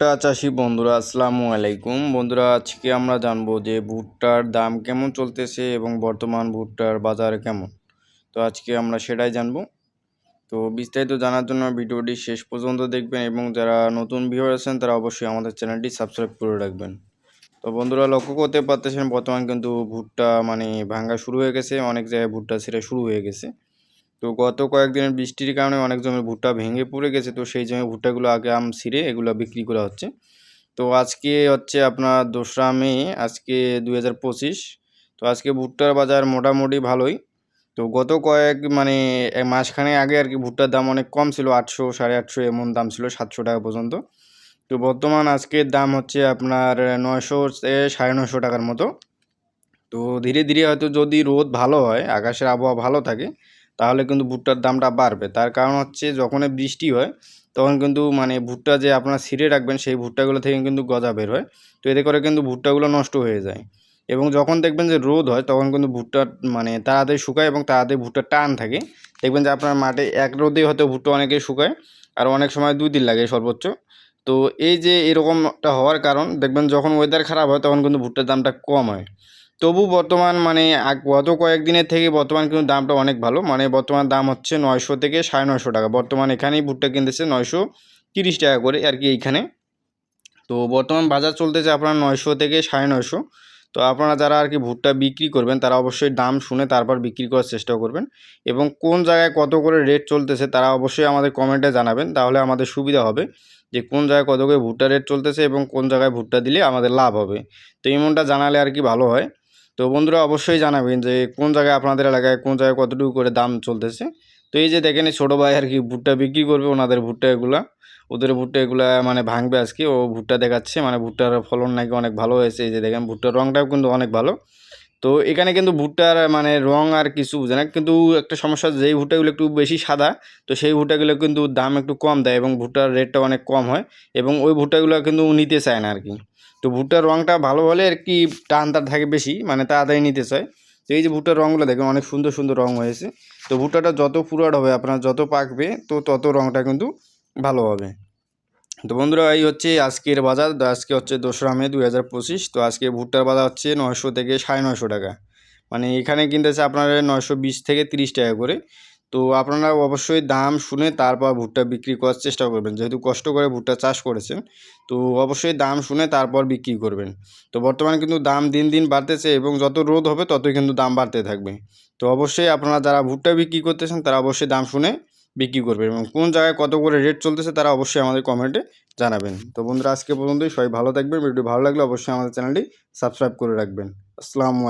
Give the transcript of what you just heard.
ভুট্টা চাষি বন্ধুরা, আসসালামু আলাইকুম। বন্ধুরা, আজকে আমরা জানব যে ভুট্টার দাম কেমন চলতেছে এবং বর্তমান ভুট্টার বাজার কেমন। তো আজকে আমরা সেটাই জানব। তো বিস্তারিত জানার জন্য ভিডিওটি শেষ পর্যন্ত দেখবেন এবং যারা নতুন ভিউয়ার আছেন, তারা অবশ্যই আমাদের চ্যানেলটি সাবস্ক্রাইব করে রাখবেন। তো বন্ধুরা, লক্ষ্য করতে পারতেছেন, বর্তমান কিন্তু ভুট্টা মানে ভাঙ্গা শুরু হয়ে গেছে, অনেক জায়গায় ভুট্টা ছেড়ে শুরু হয়ে গেছে। তো গত কয়েকদিনের বৃষ্টির কারণে অনেক জমির ভুট্টা ভেঙে পড়ে গেছে, তো সেই জমি ভুট্টাগুলো আগে আম ছিঁড়ে এগুলো বিক্রি করা হচ্ছে। তো আজকে হচ্ছে আপনার দোসরা মে, আজকে দুই হাজার পঁচিশ, তো আজকে ভুট্টার বাজার মোটামুটি ভালোই। তো গত কয়েক মানে মাসখানে আগে আর কি ভুট্টার দাম অনেক কম ছিল, আটশো, সাড়ে আটশো এমন দাম ছিল, সাতশো টাকা পর্যন্ত। তো বর্তমান আজকের দাম হচ্ছে আপনার নয়শো সাড়ে নয়শো টাকার মতো। তো ধীরে ধীরে হয়তো যদি রোদ ভালো হয়, আকাশের আবহাওয়া ভালো থাকে তাহলে কিন্তু ভুট্টার দামটা বাড়বে। তার কারণ হচ্ছে যখনই বৃষ্টি হয়, তখন কিন্তু মানে ভুট্টা যে আপনারা ছিঁড়ে রাখবেন, সেই ভুট্টাগুলো থেকে কিন্তু গজা বের হয়। তো এতে করে কিন্তু ভুট্টাগুলো নষ্ট হয়ে যায়। এবং যখন দেখবেন যে রোদ হয়, তখন কিন্তু ভুট্টা মানে তাড়াতাড়ি শুকায় এবং তাড়াতাড়ি ভুট্টার টান থাকে। দেখবেন যে আপনার মাঠে এক রোদেই হয়তো ভুট্টা অনেকেই শুকায়, আর অনেক সময় দুই দিন লাগে সর্বোচ্চ। তো এই যে এরকমটা হওয়ার কারণ, দেখবেন যখন ওয়েদার খারাপ হয়, তখন কিন্তু ভুট্টার দামটা কম হয়। তবু বর্তমান মানে গত কয়েকদিনের থেকে বর্তমান কিন্তু দামটা অনেক ভালো। মানে বর্তমান দাম হচ্ছে নয়শো থেকে সাড়ে নয়শো টাকা। বর্তমান এখানেই ভুট্টা কিনতেছে নয়শো তিরিশ টাকা করে আর কি এইখানে। তো বর্তমান বাজার চলতেছে আপনার নয়শো থেকে সাড়ে নয়শো। তো আপনারা যারা আর কি ভুট্টা বিক্রি করবেন, তারা অবশ্যই দাম শুনে তারপর বিক্রি করার চেষ্টা করবেন। এবং কোন জায়গায় কত করে রেট চলতেছে তারা অবশ্যই আমাদের কমেন্টে জানাবেন। তাহলে আমাদের সুবিধা হবে যে কোন জায়গায় কত করে ভুট্টা রেট চলতেছে এবং কোন জায়গায় ভুট্টা দিলে আমাদের লাভ হবে। তো এমনটা জানালে আর কি ভালো হয়। তো বন্ধুরা অবশ্যই জানাবেন যে কোন জায়গায় আপনাদের এলাকায় কোন জায়গায় কতটুকু করে দাম চলতেছে। তো এই যে দেখেন ছোটো ভাই আর কি ভুট্টা বিক্রি করবে ওনাদের ভুট্টা এগুলা ওদের ভুট্টা এগুলা মানে ভাঙবে আজকে, ও ভুট্টা দেখাচ্ছে মানে ভুট্টার ফলন নাকি অনেক ভালো হয়েছে। এই যে দেখেন ভুট্টার রঙটাও কিন্তু অনেক ভালো। তো এখানে কিন্তু ভুট্টার মানে রং আর কিছু বুঝে না। কিন্তু একটা সমস্যা, যেই ভুট্টাগুলো একটু বেশি সাদা, তো সেই ভুট্টাগুলো কিন্তু দাম একটু কম দেয় এবং ভুট্টার রেটটা অনেক কম হয় এবং ওই ভুট্টাগুলো কিন্তু নিতে চায় না আর কি তো ভুট্টার রঙটা ভালো হলে আর কি টান তার থাকে বেশি মানে তাড়াতাড়ি নিতে চায়। তো এই যে ভুট্টার রঙগুলো দেখেন, অনেক সুন্দর সুন্দর রঙ হয়েছে। তো ভুট্টাটা যত পুরাট হবে, আপনার যত পাকবে, তো তত রঙটা কিন্তু ভালো হবে। তো বন্ধুরা, এই হচ্ছে আজকের বাজার। আজকে হচ্ছে দোসরা মে দুই হাজার পঁচিশ। তো আজকে ভুট্টার বাজার হচ্ছে নয়শো থেকে সাড়ে নয়শো টাকা। মানে এখানে কিনতেছে আপনার নয়শো বিশ থেকে তিরিশ টাকা করে। তো আপনারা অবশ্যই দাম শুনে তারপর ভুট্টা বিক্রি করার চেষ্টা করবেন। যেহেতু কষ্ট করে ভুট্টা চাষ করেছেন, তো অবশ্যই দাম শুনে তারপর বিক্রি করবেন। তো বর্তমানে কিন্তু দাম দিন দিন বাড়তেছে এবং যত রোদ হবে ততই কিন্তু দাম বাড়তে থাকবে। তো অবশ্যই আপনারা যারা ভুট্টা বিক্রি করতেছেন, তারা অবশ্যই দাম শুনে বিক্রি করবেন এবং কোন জায়গায় কত করে রেট চলতেছে তারা অবশ্যই আমাদের কমেন্টে জানাবেন। তো বন্ধুরা, আজকে পর্যন্তই। সবাই ভালো থাকবেন। ভিডিও ভালো লাগলে অবশ্যই আমাদের চ্যানেলটি সাবস্ক্রাইব করে রাখবেন। আসসালামু